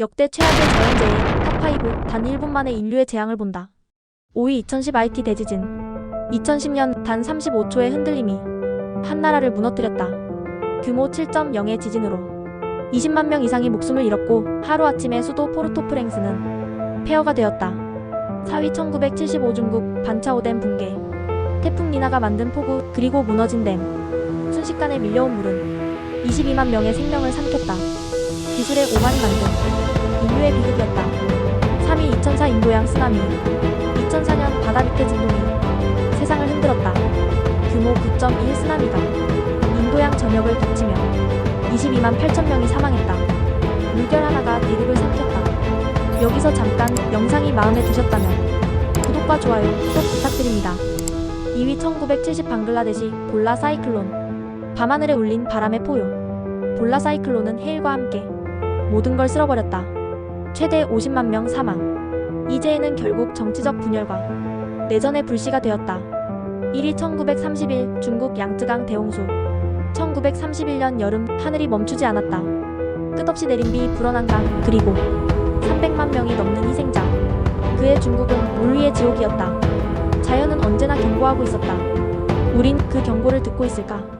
역대 최악의 자연재해 탑5 단 1분 만에 인류의 재앙을 본다. 5위 2010 IT 대지진 2010년 단 35초의 흔들림이 한 나라를 무너뜨렸다. 규모 7.0의 지진으로 20만 명 이상이 목숨을 잃었고 하루아침에 수도 포르토프랭스는 폐허가 되었다. 4위 1975 중국 반차오댐 붕괴 태풍 니나가 만든 폭우 그리고 무너진 댐 순식간에 밀려온 물은 22만 명의 생명을 삼켰다. 기술의 오만이 만든 인류의 비극이었다. 3위 2004 인도양 쓰나미 2004년 바다 밑에 진동이 세상을 흔들었다. 규모 9.1 쓰나미가 인도양 전역을 덮치며 22만 8천 명이 사망했다. 물결 하나가 대륙을 삼켰다. 여기서 잠깐 영상이 마음에 드셨다면 구독과 좋아요 꼭 부탁드립니다. 2위 1970 방글라데시 볼라 사이클론 밤하늘에 울린 바람의 포효 볼라 사이클론은 해일과 함께 모든 걸 쓸어버렸다. 최대 50만 명 사망. 이재해는 결국 정치적 분열과 내전의 불씨가 되었다. 1위 1931 중국 양쯔강 대홍수. 1931년 여름 하늘이 멈추지 않았다. 끝없이 내린 비 불어난 강 그리고 300만 명이 넘는 희생자. 그의 중국은 물 위의 지옥이었다. 자연은 언제나 경고하고 있었다. 우린 그 경고를 듣고 있을까?